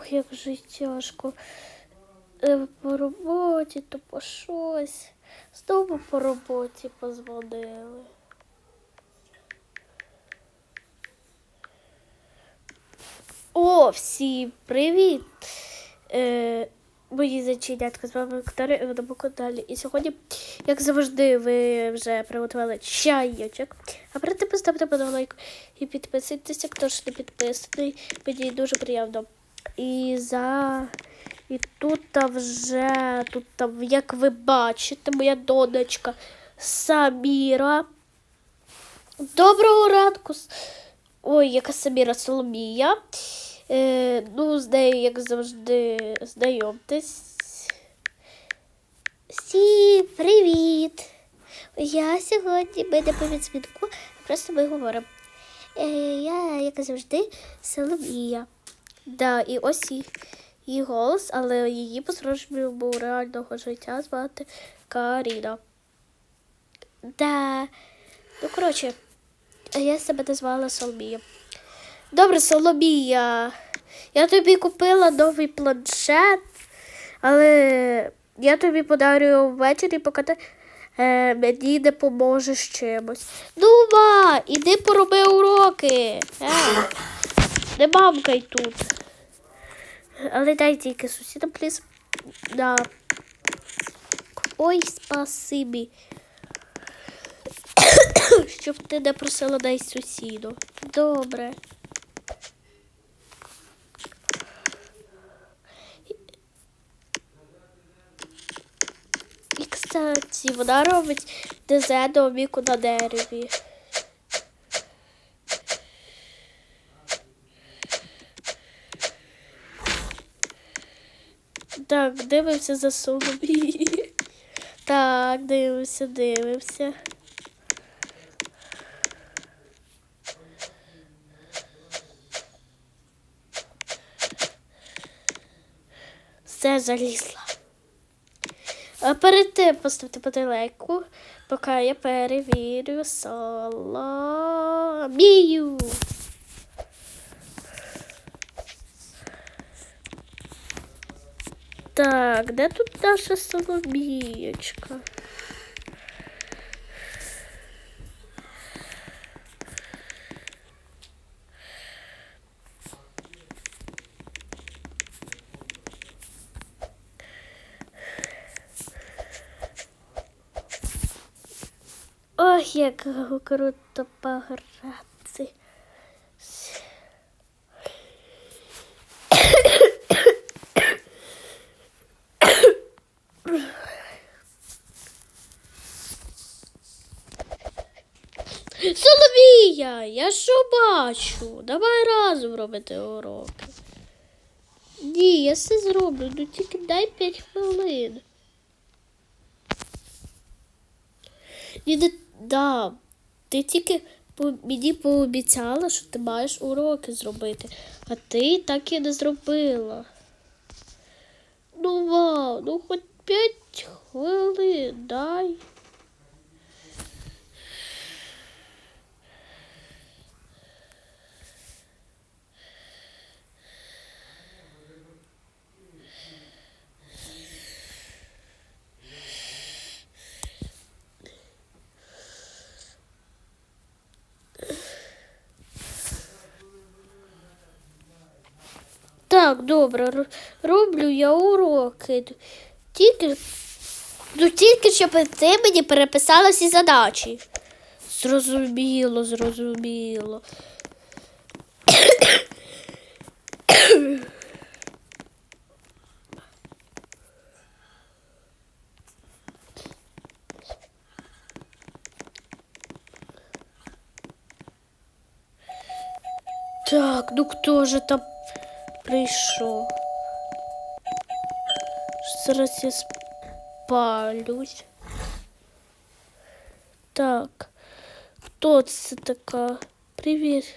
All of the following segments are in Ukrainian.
Ох, як же тяжко. Е, По роботі, то по щось. Знову по роботі позвонили. О, всім привіт! Е, мої зачинятка з вами Вікторія в одному каналі. І сьогодні, як завжди, ви вже приготували чайочок. А перед тим поставте подобайку і підписуйтеся, хто ж не підписаний. Мені дуже приємно. І за. І тут вже, тут, як ви бачите, моя донечка Саміра. Доброго ранку. Ой, яка Саміра Соломія. Е, ну, з нею, як завжди, знайомтесь. Всім привіт! Я сьогодні ми не по відзвінку, просто ми говоримо. Е, я, як завжди, Соломія. Да, і ось її, голос, але її по справжньому реального життя звати Каріна. Да. Ну, коротше, я себе назвала Соломія. Добре, Соломія. Я тобі купила новий планшет, але я тобі подарую ввечері, поки ти е, мені не поможеш чимось. Ну, ма, іди пороби уроки. Е, не мамкай тут. Але дай тільки сусідам, пліз. Да. Ой, спасибі. Щоб ти не просила дай сусіду. Добре. І, кстати, вона робить ДЗ до віку на дереві. Так, дивимося за Соломією. Так, дивимося, дивимося. Все залізла. А перед тим поставте подалеку, поки я перевірю Соломію. Так, де тут наша Соломієчка? Ох, як круто пограти. Соломія, я що бачу? Давай разом робити уроки. Ні, я все зроблю, ну тільки дай 5 хвилин. Ні, не да. Ти тільки по- мені пообіцяла, що ти маєш уроки зробити, а ти так і не зробила. Ну вау, ну хоч 5 хвилин дай. Так, добре, роблю я уроки. Тільки, ну, тільки щоб ти мені переписала всі задачі. Зрозуміло, зрозуміло. Так, ну хто же там прийшов? Зараз я спалюсь. Так, хто це така? Привіт.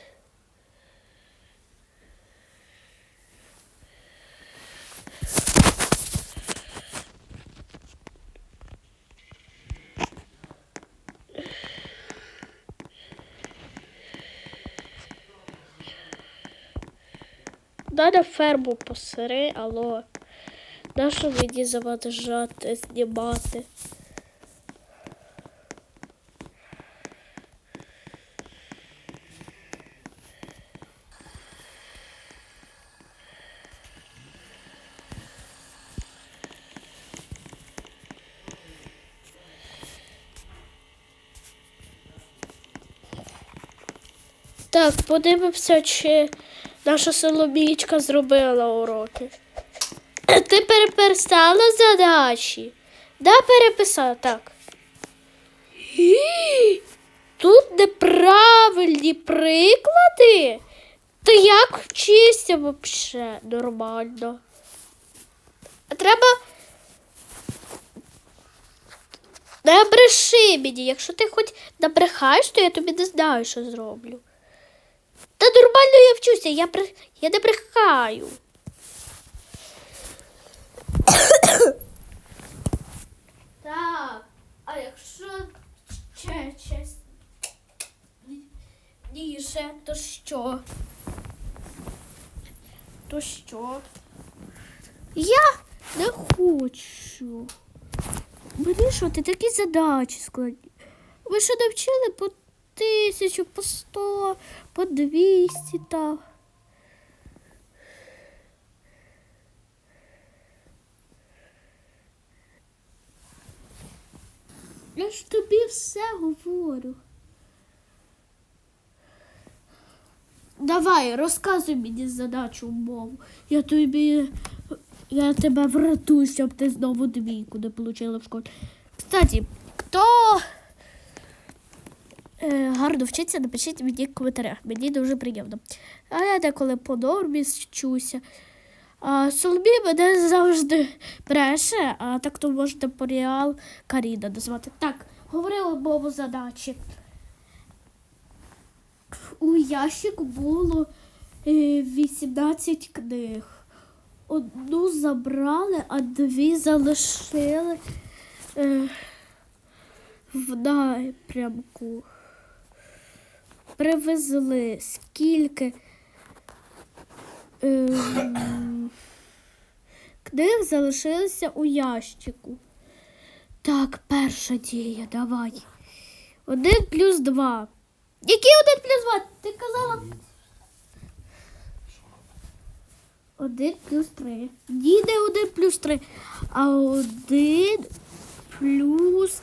Надо ферму посери, алло. Нащо мені заважати, знімати? Так, подивимося, чи наша Соломієчка зробила уроки. Ти переписала задачі? Да, переписала, так. Тут неправильні приклади. Ти як вчишся взагалі нормально? А Треба. Не бреши мені. Якщо ти хоч набрехаєш, то я тобі не знаю, що зроблю. Та нормально я вчуся, я, бре... я не брехаю. Так, а якщо ніже, то що? То що? Я не хочу. Мені що, ти такі задачі складні. Ви що навчили по тисячу, по сто, по двісті та. Я ж тобі все говорю. Давай, розказуй мені задачу мову. Я тобі. Я тебе врятую, щоб ти знову двійку не отримала в школі. Кстати, хто гарно вчиться, напишіть мені в коментарях. Мені дуже приємно. А я деколи по нормі вчуся. А Соломі мене завжди бреше, а так то можете поріал Каріна назвати. Так, говорила мову задачі. У ящику було е, 18 книг. Одну забрали, а дві залишили е, в напрямку. Привезли скільки е, книг залишилося у ящику. Так, перша дія, давай. Один плюс два. Який один плюс два? Ти казала. Один плюс три. Ні, не один плюс три, а один плюс